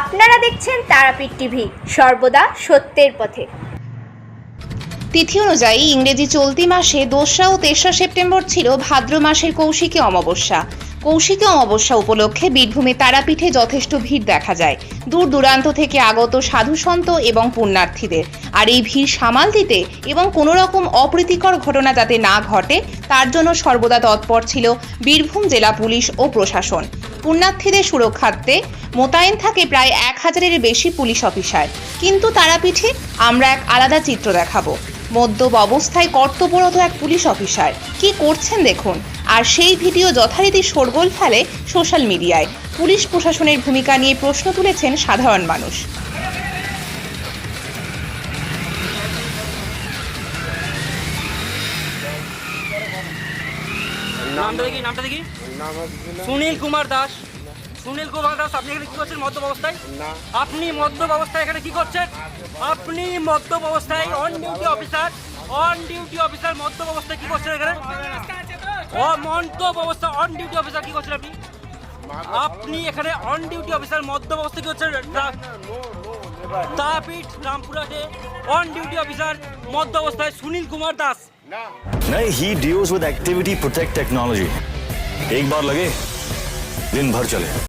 আপনারা দেখছেন তারাপীঠ টিভি, সর্বদা সত্যের পথে। তিথি অনুযায়ী ইংরেজি চলতি মাসে দোসরা ও তেসরা সেপ্টেম্বর ছিল ভাদ্র মাসের কৌশিকী অমাবস্যা। কৌশিকী অমাবস্যা উপলক্ষে বীরভূমে তারাপীঠে যথেষ্ট ভিড় দেখা যায়। দূর দূরান্ত থেকে আগত সাধুসন্ত এবং পুণ্যার্থীদের। আর এই ভিড় সামাল দিতে এবং কোনো রকম অপ্রীতিকর ঘটনা যাতে না ঘটে, তার জন্য সর্বদা তৎপর ছিল বীরভূম জেলা পুলিশ ও প্রশাসন। পুণ্যার্থীদের সুরক্ষার্থে মোতায়েন থাকে প্রায় এক হাজারের বেশি পুলিশ অফিসার। কিন্তু তারাপীঠে আমরা এক আলাদা চিত্র দেখাবো। মদ্যপ অবস্থায় কর্তব্যরত এক পুলিশ অফিসার। কি করছেন দেখুন। আর সেই ভিডিও যথারীতি শোরগোল ফেলে সোশ্যাল মিডিয়ায়। পুলিশ প্রশাসনের ভূমিকা নিয়ে প্রশ্ন তুলেছেন সাধারণ মানুষ। নামটা দেখি নামটা দেখি। সুনীল কুমার দাস। সুনীল কুমার দাস আপনি এখানে কি করছেন মদ্যপ অবস্থায়? আপনি মদ্যপ অবস্থায় এখানে কি করছেন? আপনি মদ্যপ অবস্থায় on duty officer on duty officer মদ্যপ অবস্থায় কি করছেন এখানে? মদ্যপ অবস্থা অন ডিউটি অফিসার কি করছেন আপনি? আপনি এখানে অন ডিউটি অফিসার মদ্যপ অবস্থায় কি করছেন? তারাপীঠ রামপুরহাটে অন ডিউটি অফিসার মধ্য অবস্থায় সুনীল কুমার দাস। नहीं ही deals with activity protect technology एक बार लगे दिन भर चले।